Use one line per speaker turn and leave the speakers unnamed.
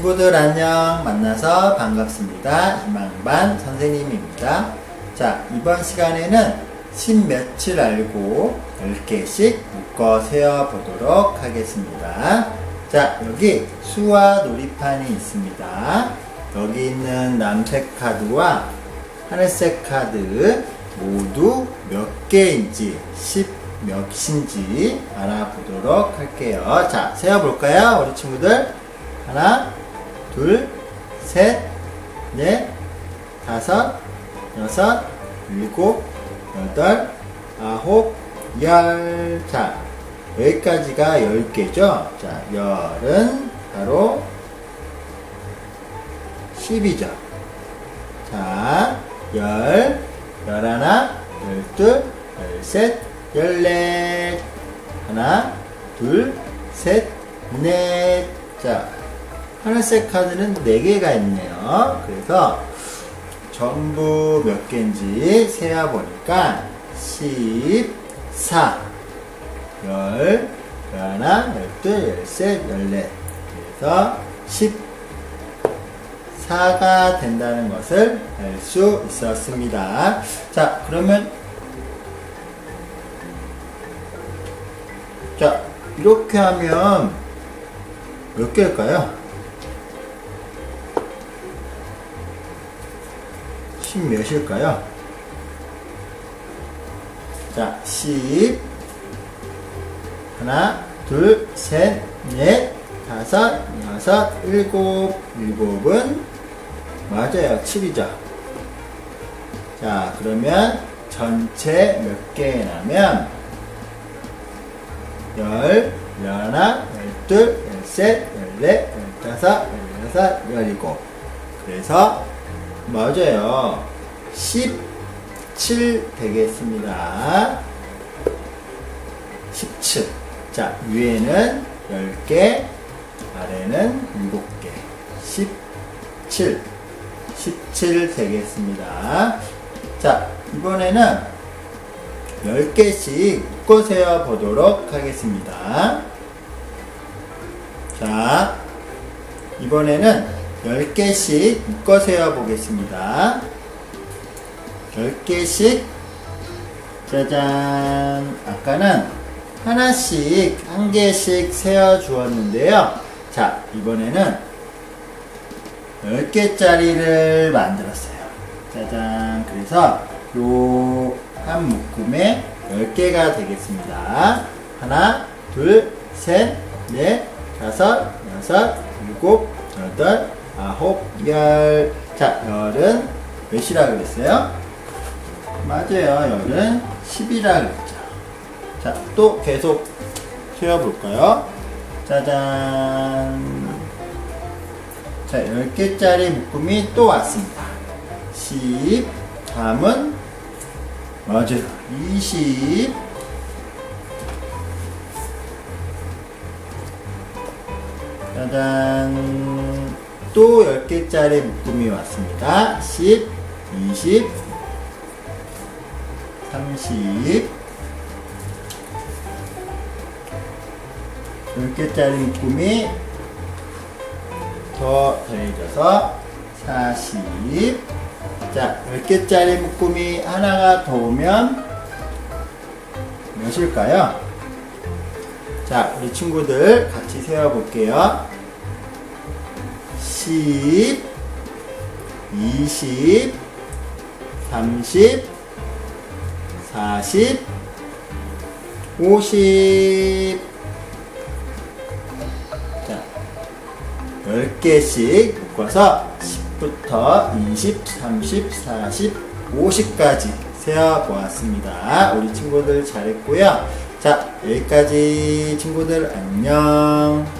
친구들 안녕 만나서 반갑습니다. 희망반 선생님입니다. 자, 이번 시간에는 십 며칠 알고 10개씩 묶어 세어보도록 하겠습니다. 자, 여기 수화 놀이판이 있습니다. 여기 있는 남색 카드와 하늘색 카드 모두 몇 개인지 10 몇인지 알아보도록 할게요. 자, 세어볼까요? 우리 친구들. 하나, 둘, 셋, 넷, 다섯, 여섯, 일곱, 여덟, 아홉, 열. 자, 여기까지가 열 개죠? 자, 열은 바로 10이죠. 자, 열, 열하나, 열둘, 열셋, 열넷. 하나, 둘, 셋, 넷. 자, 하늘색 카드는 4개가 있네요. 그래서 전부 몇 개인지 세어 보니까 14, 열, 열하나, 열둘, 열셋, 열넷. 그래서 14가 된다는 것을 알 수 있었습니다. 자, 그러면 자, 이렇게 하면 몇 개일까요? 10 몇일까요? 자, 10 하나, 둘, 셋, 넷, 다섯, 여섯, 일곱 일곱은 맞아요. 7이죠. 자, 그러면 전체 몇 개냐면 열, 열하나, 열둘, 열셋, 열넷, 열다섯, 열여섯, 열일곱. 그래서 맞아요. 17 되겠습니다. 17. 자, 위에는 10개, 아래는 7개. 17. 17 되겠습니다. 자, 이번에는 10개씩 묶어 세어 보도록 하겠습니다. 자, 이번에는 10개씩 묶어 세어 보겠습니다. 10개씩 짜잔 아까는 하나씩 한 개씩 세어 주었는데요. 자, 이번에는 10개짜리를 만들었어요. 짜잔. 그래서 요 한 묶음에 10개가 되겠습니다. 하나, 둘, 셋, 넷, 다섯, 여섯, 일곱, 여덟, 아홉, 열. 자, 열은 몇이라 그랬어요? 맞아요. 열은 10이라 그랬죠. 자, 또 계속 세어볼까요? 짜잔. 자, 10개짜리 묶음이 또 왔습니다. 10, 다음은 맞아요. 20, 짜잔. 또 10개짜리 묶음이 왔습니다. 10, 20, 30, 10개짜리 묶음이 더 더해져서 40. 자, 10개짜리 묶음이 하나가 더 오면 몇일까요? 자, 우리 친구들 같이 세어볼게요. 10, 20, 30, 40, 50. 자, 10개씩 묶어서 10부터 20, 30, 40, 50까지 세어보았습니다. 우리 친구들 잘했고요. 자, 여기까지 친구들 안녕.